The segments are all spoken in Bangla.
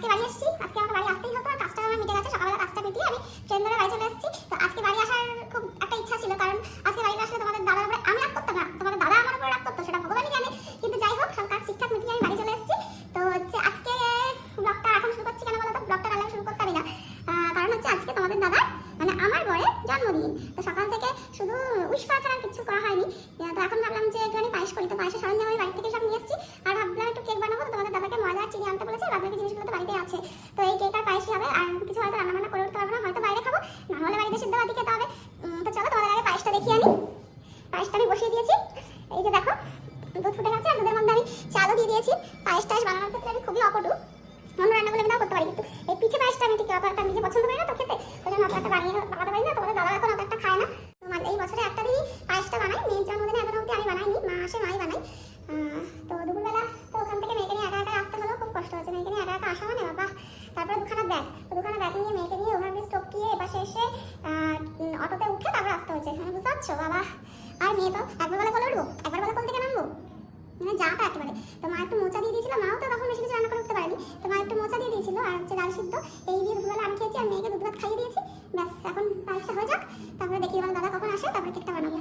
আজকে বাড়ি এসেছি আজকে আমাকে বাড়ি আসতেই হতো কাজটা আমার মিটে গেছে, সকালবেলা কাজটা মিটিয়ে আমি ট্রেন ধরে বাড়ি চলে এসেছি। তো আজকে বাড়ি আসার খুব একটা ইচ্ছা ছিল, কারণ আজকে বাড়ি আসলে তোমাদের দাদার উপরে আমি রাগ করতাম না, তোমাদের দাদা আমার উপরে রাগ করতো, সেটা ভগবানই জানে। কিন্তু যাই হোক, সব কাজ ঠিকঠাক মিটিয়ে আমি বাড়ি চলে এসেছি। তো হচ্ছে আজকে ব্লগটা এখন শুরু করছি কেন বলো তো? ব্লগটা কালে শুরু করতে না। কারণ হচ্ছে আজকে তোমাদের দাদা মানে আমার বরের জন্মদিন। তো সকাল থেকে শুধু উইশ করা ছাড়া কিছু করা হয়নি। তো এখন ভাবলাম যে একটুখানি পায়েস করি। তো পায়েসের সরঞ্জাম আমি বাড়ি থেকে সব নিয়ে এসেছি। আর ভাবলাম একটু কেক বানাবো তো তোমাদের দাদাকে ময়দা আর চিনি আনতে বলেছে বাদ বাকি জিনিসগুলো তো বাড়িতে আছে। তো এই কেক আর হবে। আর কিছু হয়তো রান্না বান্না করে উঠতে পারব না, হয়তো বাইরে খাব। না হলে বাড়িতে সিদ্ধ ভাতি খেতে হবে। তো চলো তোমাদের আগে পায়েসটা দেখিয়ে আনি। পায়েসটা আমি বসিয়ে দিয়েছি। এই যে দেখো, দুধ ফুটে গেছে আর দুধের মধ্যে আমি চালও দিয়ে দিয়েছি। পায়েস টায়েস বানানোর ক্ষেত্রে আমি খুবই অপটু। অন্য রান্না বলে আমি নাও করতে পারি কিন্তু। এই পিঠে পায়েসটা আমি ঠিক অত একটা নিজে পছন্দ করি না তো খেতে। ওই জন্য অত একটা বানিয়ে বানাতে পারি না। তোমাদের দাদা এখন অত একটা খায় না। মানে এই বছরে একটা দিনই পায়েসটা বানাই মেয়ের জন্মদিনে এখনও অব্দি আমি বানাইনি। মা আসে, মাই বানাই আহ, তো দুপুরবেলা তো ওখান থেকে মেয়েকে নিয়ে একা একা আসতে হলো খুব কষ্ট হচ্ছে মেয়েকে নিয়ে একা একা আসা মানে বাবা তারপরে দুখানা ব্যাগ তো দুখানা ব্যাগ নিয়ে মেয়েকে নিয়ে ওভারব্রিজ টপকিয়ে এপাশে এসে অটোতে উঠে তারপর আসতে হয়েছে মানে বুঝতে পারছ? বাবা, আর মেয়ে তো একবার বলে কল উঠবো, একবার বলে কল থেকে নামবো? মানে যাটা একেবারে। তো মা একটু মোচা দিয়ে দিয়েছিল, মাও তো তখন বেশি কিছু রান্না করে উঠতে পারেনি। তো মা একটু মোচা দিয়ে দিয়েছিল, আর হচ্ছে ডাল সিদ্ধ, এই দিয়ে দুপুরবেলা আমি খেয়েছি, আর মেয়েকে দুধ খাইয়ে দিয়েছি। ব্যাস, এখন পায়েসটা হয়ে যাক তারপরে দেখি আমার দাদা কখন আসে তারপরে কেকটা বানাবো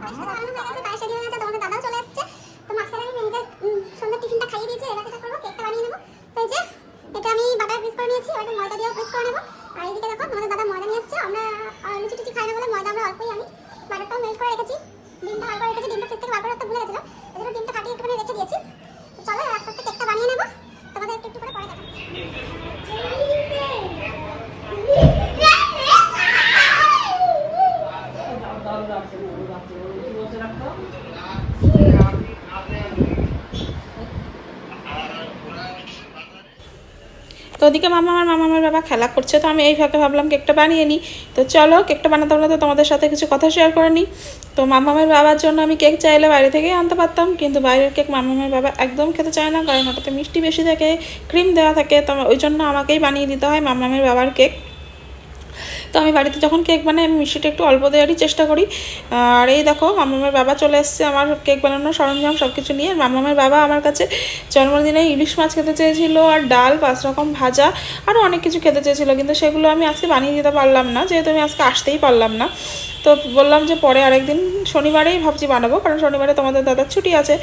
পায়েসটা বানানো হয়ে গেছে পায়েসটা দিয়ে গেছে তোমাদের দাদাও চলে এসেছে তো মাঝখানে আমি মেয়েকে উম, সন্ধ্যার টিফিনটা খাইয়ে দিয়েছি এবার যেটা করব কেকটা বানিয়ে নেব তো এই যে এটা আমি বাটার পিস করে নিয়েছি এবার ময়দা দিয়েও পিস করে নেব আর এইদিকে দেখো তোমাদের দাদা ময়দা নিয়ে এসেছে আমরা আহ, লুচি টুচি খাই না বলে ময়দা আমরা অল্পই আনি বাটারটাও মেল্ট করে রেখেছি। ডিমটা ভালো করে রেখেছি। ডিমটা ফ্রিজ থেকে বার করে রাখতে ভুলে গেছিলাম। এজন্য ডিমটা ফাটিয়ে একটুখানি রেখে দিয়েছি তো চলো এবার আস্তে আস্তে কেকটা বানিয়ে নেব তোমাদের একটু একটু করে পরে তো ওদিকে মামা আমার মামা আমার বাবা খেলা করছে, তো আমি এই ফাঁকে ভাবলাম কেকটা বানিয়ে নিই। তো চলো, কেকটা বানাতে বানাতে তোমাদের সাথে কিছু কথা শেয়ার করে নিই। তো মামা আমার বাবার জন্য আমি কেক চাইলে বাইরে থেকেই আনতে পারতাম, কিন্তু বাইরের কেক মামা আমার বাবা একদম খেতে চায় না, কারণ ওটাতে মিষ্টি বেশি থাকে ক্রিম দেওয়া থাকে, তো ওই জন্য আমাকেই বানিয়ে দিতে হয় মামা আমার বাবার কেক। তো আমি বাড়িতে যখন কেক বানাই, আমি মিষ্টিটা একটু অল্প দেওয়ারই চেষ্টা করি। আর এই দেখো মামামের বাবা চলে এসছে আমার কেক বানানোর সরঞ্জাম সব কিছু নিয়ে মামামের বাবা আমার কাছে জন্মদিনে ইলিশ মাছ খেতে চেয়েছিল আর ডাল, পাঁচ রকম ভাজা আরও অনেক কিছু খেতে চেয়েছিল। কিন্তু সেগুলো আমি আজকে বানিয়ে দিতে পারলাম না, যেহেতু আমি আজকে আসতেই পারলাম না। তো বললাম যে পরে আরেকদিন শনিবারেই ভাবছি বানাবো, কারণ শনিবারে তোমাদের দাদার ছুটি আছে।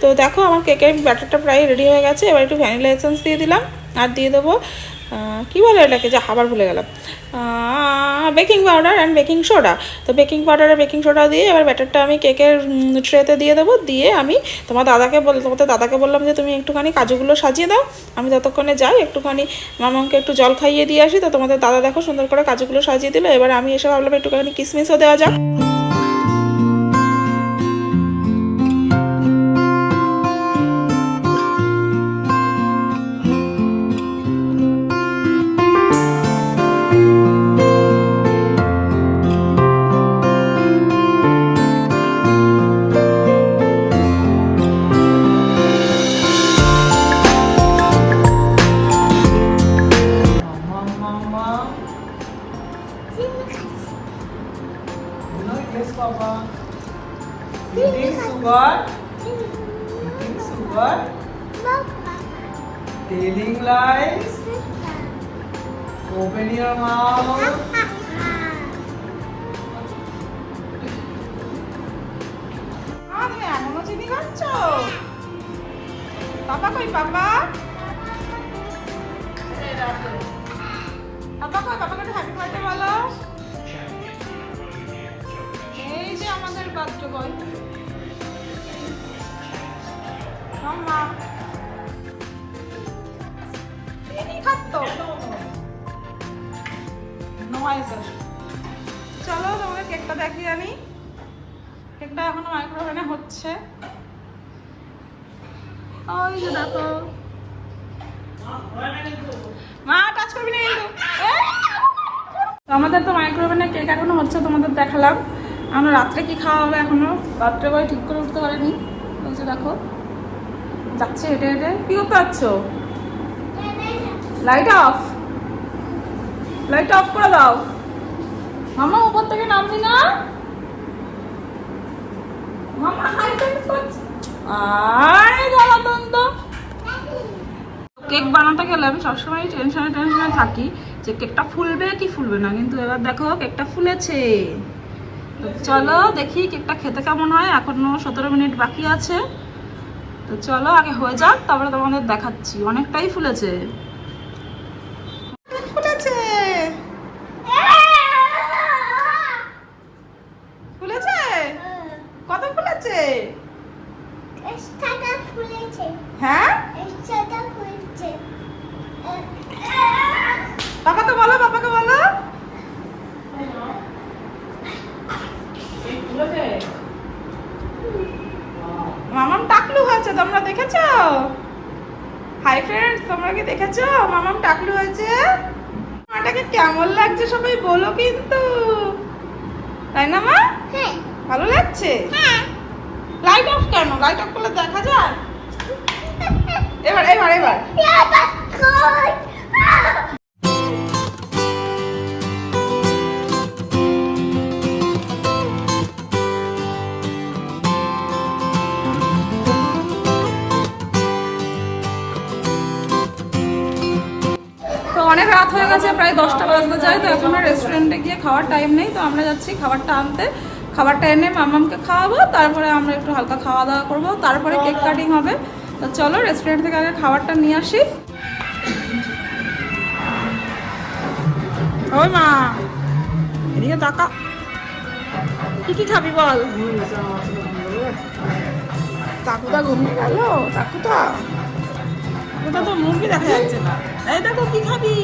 তো দেখো, আমার কেকের ব্যাটারটা প্রায় রেডি হয়ে গেছে। এবার একটু ভ্যানিলা এসেন্স দিয়ে দিলাম। আর দিয়ে দেবো কী বলে এটাকে যে, আবার ভুলে গেলাম। Baking powder and baking soda তো বেকিং পাউডার আর বেকিং সোডা দিয়ে এবার ব্যাটারটা আমি কেকের ট্রেতে দিয়ে দেবো। দিয়ে আমি তোমার দাদাকে বল, তোমাদের দাদাকে বললাম যে, তুমি একটুখানি কাজুগুলো সাজিয়ে দাও। আমি ততক্ষণে যাই, একটুখানি মামাকে একটু জল খাইয়ে দিয়ে আসি। তো তোমাদের দাদা দেখো সুন্দর করে কাজুগুলো সাজিয়ে দিল। এবার আমি এসে ভাবলাম একটুখানি কিসমিসও দেওয়া যাক। Sugar. Telling lies. Open your mouth. পাপা কই, পাপা পাপা কই পাপাকে একটু হ্যাপি বার্থডে বলো এই যে আমাদের বার্থডে বয় স্যার চলো, তোমাকে কেকটা দেখিয়ে আনি কেকটা এখনও মাইক্রোওভেনে হচ্ছে। ওই যে দেখো। মা টাচ করবি না আমাদের তো মাইক্রোওভেনে কেক এখনও হচ্ছে, তোমাদের দেখালাম। আমরা রাত্রে কি খাওয়া হবে এখনও? রাত্রে বই ঠিক করে উঠতে পারিনি। ওই যে দেখো। যাচ্ছে, হেঁটে হেঁটে। কি করতে যাচ্ছ? লাইট অফ লাইট অফ করে দাও। মামা, উপর থেকে নামবি না? কেক বানাতে গেলে আমি সবসময় টেনশনে টেনশনে থাকি যে কেকটা ফুলবে কি ফুলবে না, কিন্তু এবার দেখো কেকটা ফুলেছে। চলো দেখি কেকটা খেতে কেমন হয়। এখনও সতেরো মিনিট বাকি আছে। তো চলো আগে হয়ে যাক তারপরে তোমাদের দেখাচ্ছি। অনেকটাই ফুলেছে। ফুলেছে। ফুলেছে? কত ফুলেছে? হ্যাঁ? ফুলেছে। বলো পাপাকে বলো মামাম টাকলু হয়েছে তোমরা দেখেছ? হাই ফ্রেন্ডস তোমরা কি দেখেছ? মামাম টাকলু হয়েছে। মাটাকে কেমন লাগছে সবাই বলো কিন্তু। তাই না মা? হ্যাঁ। ভালো লাগছে? হ্যাঁ। লাইট অফ কেন? লাইট অফ করলে দেখা যায়? এবার এবার এবার। দশটা বাজতে যায়, তো এখন রেস্টুরেন্টে গিয়ে খাওয়ার টাইম নেই, তো আমরা যাচ্ছি খাবারটা আনতে। খাবারটা এনে মামামকে খাওয়াবো, তারপরে আমরা একটু হালকা খাওয়া দাওয়া করব, তারপরে কেক কাটিং হবে। তো চলো রেস্টুরেন্ট থেকে আগে খাবারটা নিয়ে আসি। মা, এদিকে তাকা। কি কি খাবি বল? তাকুটা ঘুমিয়ে গেল ওটা তো মুখই দেখা যাচ্ছে না। এই দেখো কি খাবি?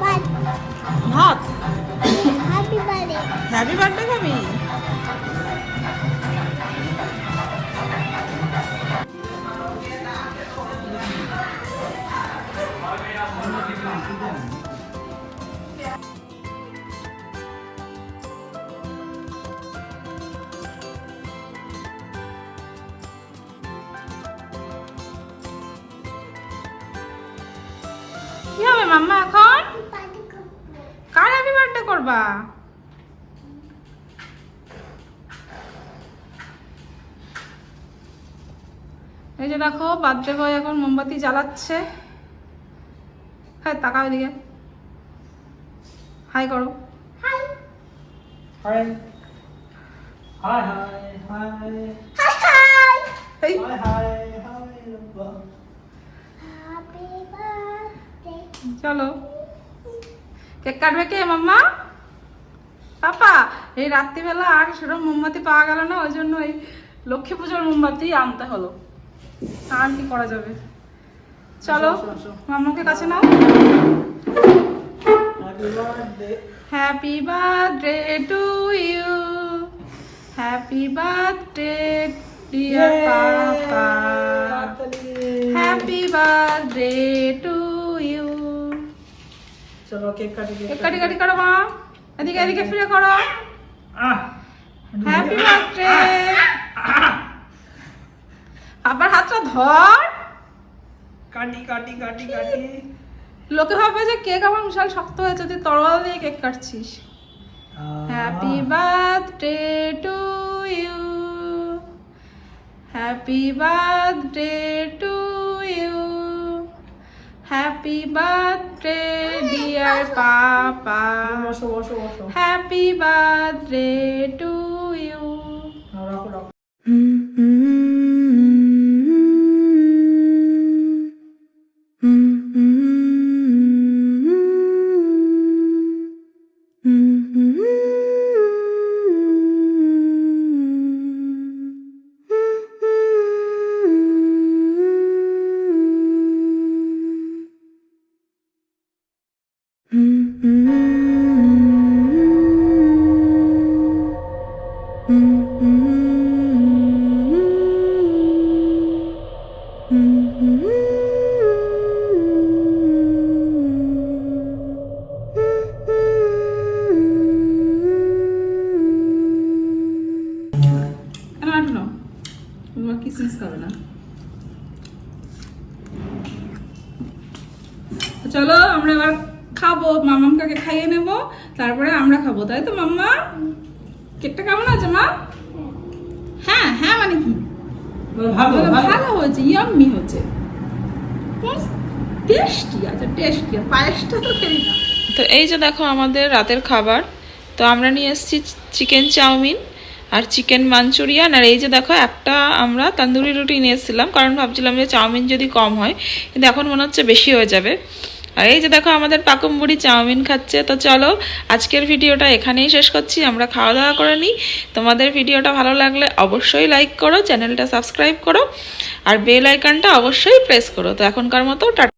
ভাত? হ্যাপি বার্থডে খাবি? কি হবে মাম্মা? এখন করবা? এই যে দেখো বার্থডে বয় এখন মোমবাতি জ্বালাচ্ছে। হ্যাঁ তাকাও এদিকে। হাই করো। Hi hi hi hi hi hi hi hi hi লব্বা happy birthday চলো। কেক কাটবে কে মাম্মা? পাপা এই রাত্রিবেলা আর সেরকম মোমবাতি পাওয়া গেল না ওই জন্য এই লক্ষ্মী পুজোর মোমবাতি আনতে হলো। আর কি করা যাবে? চলো আসো। কাছে নাও। Happy birthday happy birthday to you happy birthday dear papa happy birthday to you চলো কেক কাটি কেক কাটি কাটি। করো মা এদিকে এদিকে ফিরে করো। হ্যাপি বার্থডে আবার হাতটা ধর। কাটি কাটি কাটি কাটি। লোকে ভাবে যে কেক আমার বিশাল শক্ত হয়েছে তুই তরোয়াল দিয়ে cake কাটছিস। Happy birthday to you happy birthday to you happy birthday dear papa happy birthday to তারপরে আমরা খাব তাই তো মাম্মা? কেকটা কেমন আছে মা? হ্যাঁ হ্যাঁ মানে কি? ভালো হয়েছে ইয়াম্মি হচ্ছে টেস্টি আচ্ছা টেস্টি পায়েসটা তো খেলি না তো এই যে দেখো আমাদের রাতের খাবার তো আমরা নিয়ে এসেছি চিকেন চাউমিন আর চিকেন মাঞ্চুরিয়ান। আর এই যে দেখো একটা আমরা তন্দুরি রুটি নিয়ে এসেছিলাম কারণ ভাবছিলাম যে চাউমিন যদি কম হয় কিন্তু এখন মনে হচ্ছে বেশি হয়ে যাবে। আর এই যে দেখো আমাদের পাকুম বুড়ি চাউমিন খাচ্ছে, তো চলো আজকের ভিডিওটা এখানেই শেষ করছি, আমরা খাওয়া দাওয়া করে নিই। তোমাদের ভিডিওটা ভালো লাগলে অবশ্যই লাইক করো, চ্যানেলটা সাবস্ক্রাইব করো, আর বেল আইকনটা অবশ্যই প্রেস করো। তো এখনকার মতো টাটা